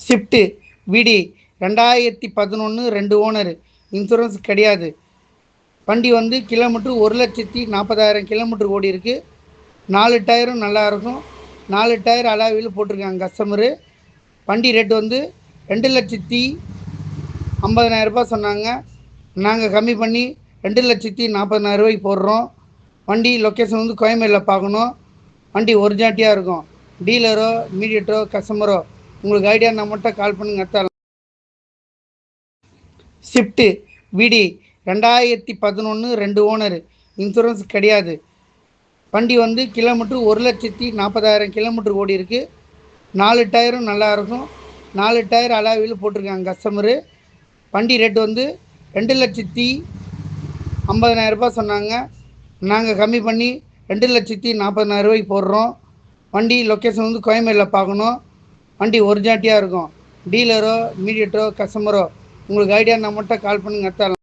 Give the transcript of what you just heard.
Shift விடி ரெண்டாயிரத்தி பதினொன்று ரெண்டு ஓனர். இன்சூரன்ஸ் கிடையாது. வண்டி வந்து கிலோமீட்ரு ஒரு லட்சத்தி நாற்பதாயிரம் கிலோமீட்ரு ஓடி இருக்குது நாலு டயரும் நல்லா இருக்கும். நாலு டயர் அலாவில் போட்டிருக்காங்க கஸ்டமரு. வண்டி ரேட்டு வந்து ரெண்டு லட்சத்தி ஐம்பதனாயிரம் ரூபாய் சொன்னாங்க. நாங்கள் கம்மி பண்ணி ரெண்டு லட்சத்தி நாற்பதனாயிரம் ரூபாய்க்கு போடுறோம். வண்டி லொக்கேஷன் வந்து கோயம்பேடில் பார்க்கணும். வண்டி ஒரிஜினாலிட்டியாக இருக்கும். டீலரோ மீடியேட்டரோ கஸ்டமரோ உங்களுக்கு ஐடியா நான் மட்டும் கால் பண்ணுங்க எடுத்தாலும் ஷிஃப்ட்டு விடி ரெண்டாயிரத்தி பதினொன்று ரெண்டு ஓனர் இன்சூரன்ஸ் கிடையாது. வண்டி வந்து கிலோமீட்ரு ஒரு லட்சத்தி நாற்பதாயிரம் கிலோமீட்ரு ஓடி இருக்கு. நாலு டயரும் நல்லா இருக்கும். நாலு டயர் அலாவில் போட்டிருக்காங்க கஸ்டமரு வண்டி ரேட்டு வந்து ரெண்டு லட்சத்தி ஐம்பதனாயிரம் ரூபாய் சொன்னாங்க. நாங்கள் கம்மி பண்ணி ரெண்டு லட்சத்தி நாற்பதனாயிரரூபாய்க்கு போடுறோம். வண்டி லொக்கேஷன் வந்து கோயம்பேடில் பார்க்கணும். வண்டி ஒரிஜினாலிட்டியாக இருக்கும். டீலரோ மீடியேட்டரோ கஸ்டமரோ உங்களுக்கு ஐடியா நான் மட்டும் கால் பண்ணுங்க எடுத்தாலும்